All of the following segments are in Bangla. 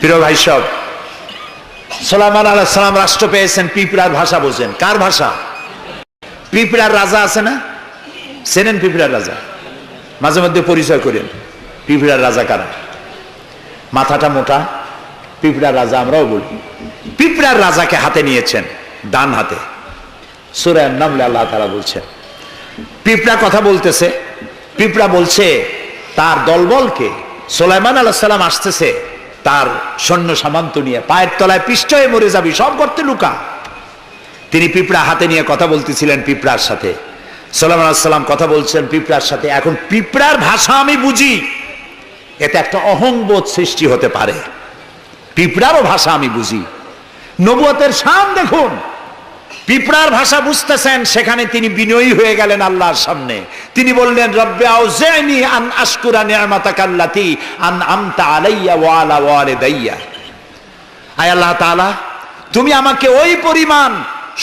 প্রিয় ভাই সব সোলাইমান আলাহ সালাম রাষ্ট্র পেয়েছেন পিঁপড়ার ভাষা বোঝেন। কার ভাষা? পিঁপড়ার রাজা আছে না? চেনেন পিঁপড়ার রাজা? মাঝে মধ্যে পরিচয় করেন, পিঁপড়ার রাজা কারা? মাথাটা মোটা, পিঁপড়ার রাজা আমরাও বলি। পিঁপড়ার রাজাকে হাতে নিয়েছেন, ডান হাতে। সুরায় নামলে আল্লাহ তারা বলছেন, পিঁপড়া কথা বলতেছে, পিঁপড়া বলছে, তার দলবলকে সোলাইমান আলাহ সাল্লাম আসতেছে তার সৈন্য সামান্ত নিয়ে পায়ের তলায় পিষ্ট হয়ে মরে যাবি, সব করতে লুকা। তিনি পিঁপড়া হাতে নিয়ে কথা বলতেছিলেন পিঁপড়ার সাথে। সাল্লাম আলাইসাল্লাম কথা বলছেন পিঁপড়ার সাথে। এখন পিঁপড়ার ভাষা আমি বুঝি। এতে একটা অহংবোধ সৃষ্টি হতে পারে। পিঁপড়ারও ভাষা আমি বুঝি। নবুয়তের শান দেখুন। পিঁপড়ার ভাষা বুঝতেছেন সেখানে তিনি বিনয়ী হয়ে গেলেন আল্লাহর সামনে। তিনি বললেন রব্বে আউজাইনি আন আশকুরা নিয়ামাতাকাল্লাতি আন আমতা আলাইয়া ওয়ালা ওয়ালিদাইয়া। আয় আল্লাহ তাআলা তুমি আমাকে ওই পরিমাণ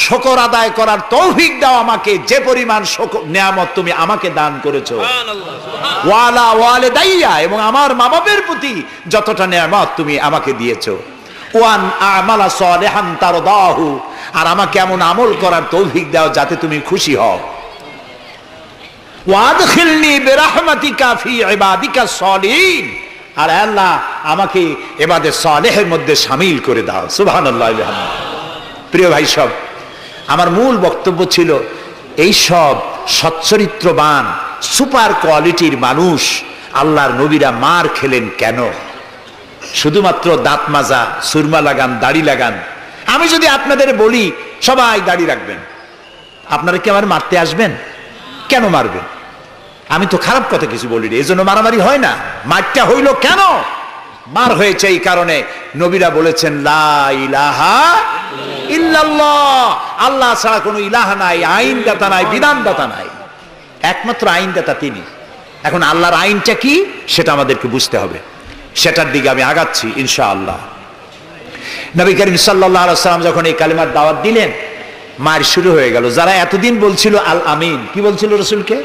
শকর আদায় করার তৌফিক দাও আমাকে যে পরিমাণ নিয়ামত তুমি আমাকে দান করেছ। ওয়ালা ওয়ালে দাইয়া এবং আমার মা বাপের প্রতি যতটা নিয়ামত তুমি আমাকে দিয়েছ। ওয়ান আমালা সালেহান তারদাহু আর আমাকে এমন আমল করার তৌফিক দাও যাতে তুমি খুশি হও। ওয়াদখিলনি বিরাহমাতিকা ফি ইবাদিকা আর আল্লাহ, আমাকে এবাদে সালেহের মধ্যে শামিল করে দাও। সুবহানাল্লাহ প্রিয় ভাই সব, আমার মূল বক্তব্য ছিল, এই সব সচ্চরিত্রবান, সুপার কোয়ালিটির মানুষ আল্লাহর নবীরা মার খেলেন কেন? শুধুমাত্র দাঁত মাজা, সুরমা লাগান, দাড়ি লাগান আমি যদি আপনাদের বলি, সবাই দাড়ি রাখবেন। আপনারা কি আমার মারতে আসবেন? কেন মারবেন? আমি তো খারাপ কথা কিছু বলি এই জন্য মারামারি হয় না। মারটা হইল কেন? মার হয়েছে এই কারণে নবীরা বলেছেন, লা ইলাহা ইল্লাল্লাহ। আল্লাহ ছাড়া কোনো ইলাহা নাই, আইনদাতা নাই, বিধানদাতা নাই। একমাত্র আইনদাতা তিনি। এখন আল্লাহর আইনটা কি? সেটা আমাদেরকে বুঝতে হবে। সেটার দিকে আমি আগাচ্ছি, ইনশাআল্লাহ। নবী করিম সাল্লাহ সাল্লাম যখন এই কালিমার দাওয়াত দিলেন মার শুরু হয়ে গেল। যারা এতদিন বলছিল আল আমিন কি বলছিল রসুলকে?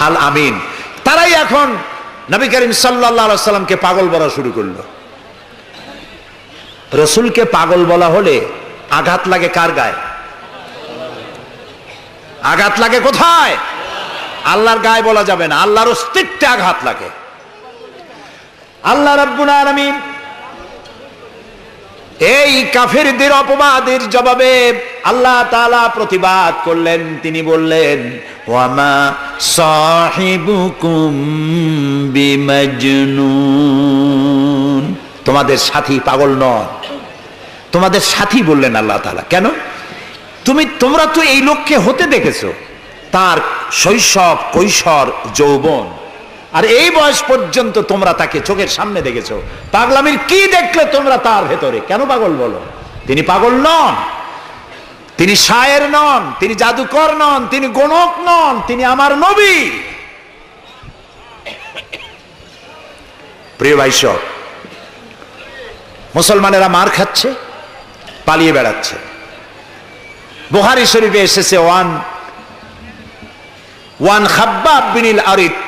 আল আমিন। তারাই এখন নবী করিম সাল্লাহ সাল্লামকে পাগল বলা শুরু করল। রসুলকে পাগল বলা হলে আঘাত লাগে কার গায়ে? আঘাত লাগে কোথায়? আল্লাহর গায়ে বলা যাবে না। আল্লাহর অস্তিত্বে আঘাত লাগে। আল্লাহ রাব্বুল আলামিন এই কাফেরদের অপবাদের জবাবে আল্লাহ তাআলা প্রতিবাদ করলেন। তিনি বললেন, ওয়ামা সাহিবুকুম তোমাদের সাথী পাগল নন তোমাদের সাথী বললেন আল্লাহ তাআলা। কেন? তুমি, তোমরা তো এই লোককে হতে দেখেছ। তার শৈশব কৈশোর যৌবন। আর এই বয়স পর্যন্ত তোমরা তাকে চোখের সামনে দেখেছ। পাগলামির কি দেখলে তোমরা তার ভেতরে? কেন পাগল বলো? তিনি পাগল নন। তিনি শায়ের নন, তিনি জাদুকর নন, তিনি গণক নন, তিনি আমার নবী। প্রিয় ভাইসব, মুসলমানেরা মার খাচ্ছে, পালিয়ে বেড়াচ্ছে। বুহারি শরীফে এসেছে, ওয়ান ওয়ান খাব্বাব বিনিল আরিত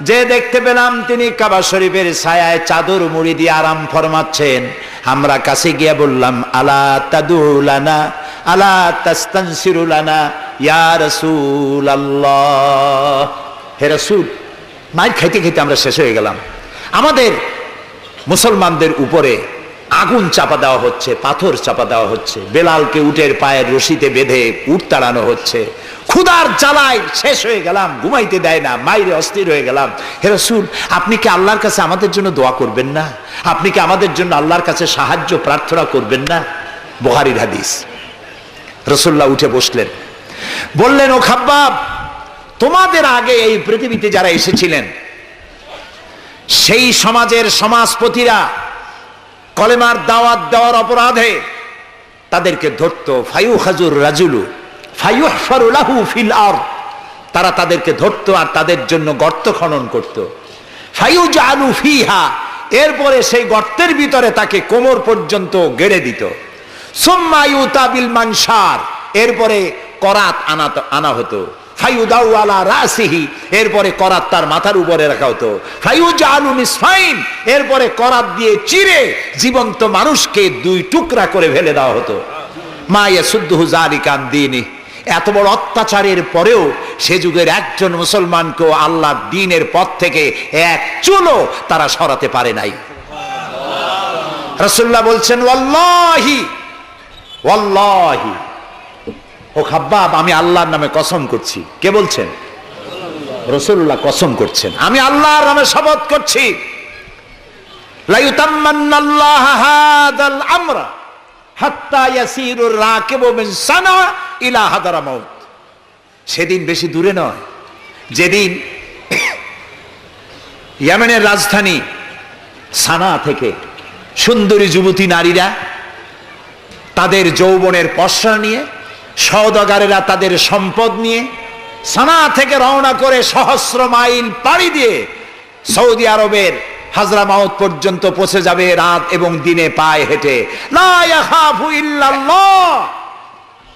যে দেখতে পেলাম তিনি কাবা শরীফের ছায়ায় চাদর মুড়ি দিয়ে আরাম ফরমাচ্ছেন। আমরা কাছে গিয়া বললাম, আলা তাদুলানা আলা তাস্তানসিরুলানা ইয়া রাসূলুল্লাহ। হে রাসূল, মায়ের খাইতে খাইতে আমরা শেষ হয়ে গেলাম। আমাদের মুসলমানদের উপরে আগুন চাপা দেওয়া হচ্ছে, পাথর চাপা দেওয়া হচ্ছে, বেলালকে উটের পায়ের রশিতে বেঁধে উট তাড়ানো হচ্ছে। ক্ষুদার জ্বালায় শেষ হয়ে গেলাম, ঘুমাইতে দেয় না, মাইরে অস্থির হয়ে গেলাম। হে রসুল, আপনি কি আল্লাহর কাছে আমাদের জন্য দোয়া করবেন না? আপনি কি আমাদের জন্য আল্লাহর কাছে সাহায্য, প্রার্থনা করবেন না? বহারির হাদিস। রসুল্লাহ উঠে বসলেন। বললেন, ও খাব্বাব, তোমাদের আগে এই পৃথিবীতে যারা এসেছিলেন, সেই সমাজের সমাজপতিরা কলেমার দাওয়াত দেওয়ার অপরাধে তাদেরকে ধরতো ফায়ু হাজুর রাজুলু ফিল আরদ। তারা তাদেরকে ধরতো আর তাদের জন্য গর্ত খনন করত। ফায়ুজালু ফিহা, এরপরে সেই গর্তের ভিতরে তাকে কোমর পর্যন্ত গেড়ে দিত। সুম্মা তাবিল মানসার এরপরে করাত আনা আনা হতো। ফায়ুদাউ আলা রাসিহি, এরপরে করাত তার মাথার উপরে রাখা হতো ফায়ুজালু নিসফাইন এরপরে করাত দিয়ে চিরে জীবন্ত মানুষকে দুই টুকরা করে ফেলে দেওয়া হতো। মা ইয়াসুদ্দুহু জালিকান দিনী এত বড় অত্যাচারের পরেও সে যুগের একজন মুসলমানকেও আল্লাহ দিনের পথ থেকে এক চুলো তারা সরাতে পারে নাই। রসুল্লাহ বলছেন, ওয়াল্লাহি ওয়াল্লাহি। ও খাব্বাব, আমি আল্লাহর নামে কসম করছি। কে বলছেন? রসুল্লাহ কসম করছেন। আমি আল্লাহর নামে শপথ করছি। সেদিন বেশি দূরে নয়। যেদিন ইয়েমেনের রাজধানী সানা থেকে সুন্দরী যুবতী নারীরা তাদের যৌবনের পশ্রা নিয়ে সওদাগারেরা তাদের সম্পদ নিয়ে সানা থেকে রওনা করে সহস্র মাইল পাড়ি দিয়ে সৌদি আরবের হাজরা মাউত পর্যন্ত পৌঁছে যাবে রাত এবং দিনে পায়ে হেঁটে।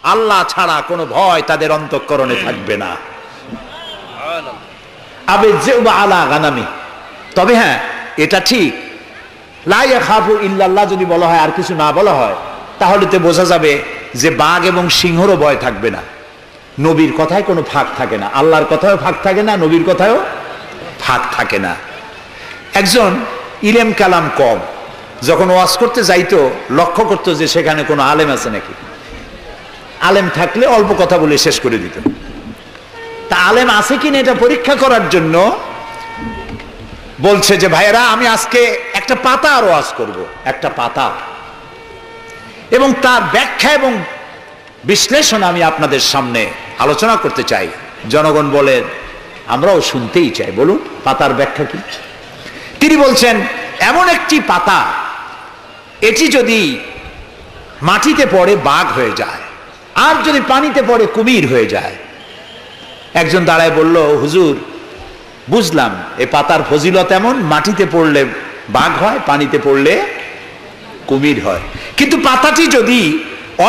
আল্লাহ ছাড়া কোনো ভয় তাদের অন্তঃকরণে থাকবে না। আবে তবে হ্যাঁ এটা ঠিক। লাইয়া খাফু ইল্লাল্লাহ যদি বলা হয়, আর কিছু না বলা হয়, তাহলে তো বোঝা যাবে যে বাঘ এবং সিংহরও ভয় থাকবে না। নবীর কথায় কোনো ফাঁক থাকে না। আল্লাহর কথায়ও ফাঁক থাকে না, নবীর কথায়ও ফাঁক থাকে না। একজন ইলেম কালাম কম, যখন ওয়াজ করতে যাইতো, লক্ষ্য করতো যে সেখানে কোনো আলেম আছে নাকি। আলেম থাকলে অল্প কথা বলে শেষ করে দিত। তা আলেম আছে কিনা এটা পরীক্ষা করার জন্য বলছে যে, ভাইয়েরা, আমি আজকে একটা পাতা আর ওয়াজ করব। একটা পাতা। এবং তার ব্যাখ্যা এবং বিশ্লেষণ আমি আপনাদের সামনে আলোচনা করতে চাই। জনগণ বলেন আমরাও শুনতেই চাই। বলুন, পাতার ব্যাখ্যা কি? তিনি বলছেন, এমন একটি পাতা, এটি যদি মাটিতে পড়ে বাঘ হয়ে যায়, আর যদি পানিতে পড়ে কুমির হয়ে যায়। একজন দাঁড়ায় বলল, হুজুর, বুঝলাম, এ পাতার ফজিলত এমন, মাটিতে পড়লে বাঘ হয়, পানিতে পড়লে কুমির হয়। কিন্তু পাতাটি যদি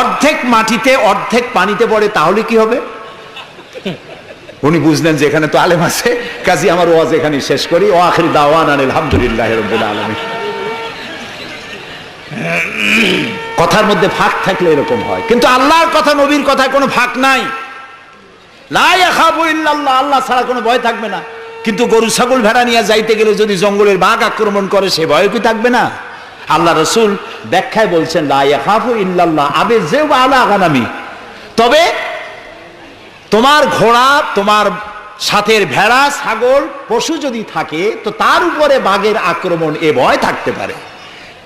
অর্ধেক মাটিতে, অর্ধেক পানিতে পড়ে, তাহলে কি হবে? উনি বুঝলেন যে এখানে তো আলেম আছে। কাজী, আমার ওয়াজ এখানে শেষ করি। ও আখরি দাওয়ান আলহামদুলিল্লাহ আলমী কথার মধ্যে ফাঁক থাকলে এরকম হয়। কিন্তু আল্লাহর কথা, নবীর কথায় কোনো ফাঁক নাই। আল্লাহ ছাড়া কোনো ভয় থাকবে না। কিন্তু গরু, ছাগল, ভেড়া নিয়ে যাইতে গেলে যদি জঙ্গলের বাঘ আক্রমণ করে, সে ভয় কি থাকবে না? আল্লাহ রসুল ব্যাখ্যায় বলছেন আবে যে আগানামি তবে তোমার ঘোড়া, তোমার সাথের ভেড়া, ছাগল, পশু যদি থাকে, তো তার উপরে বাঘের আক্রমণ এ ভয় থাকতে পারে।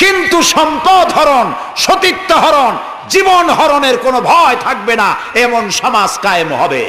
কিন্তু সম্পদ হরণ, সতীত্ব হরণ, জীবন হরণের কোনো ভয় থাকবে না, এমন সমাজ কায়েম হবে।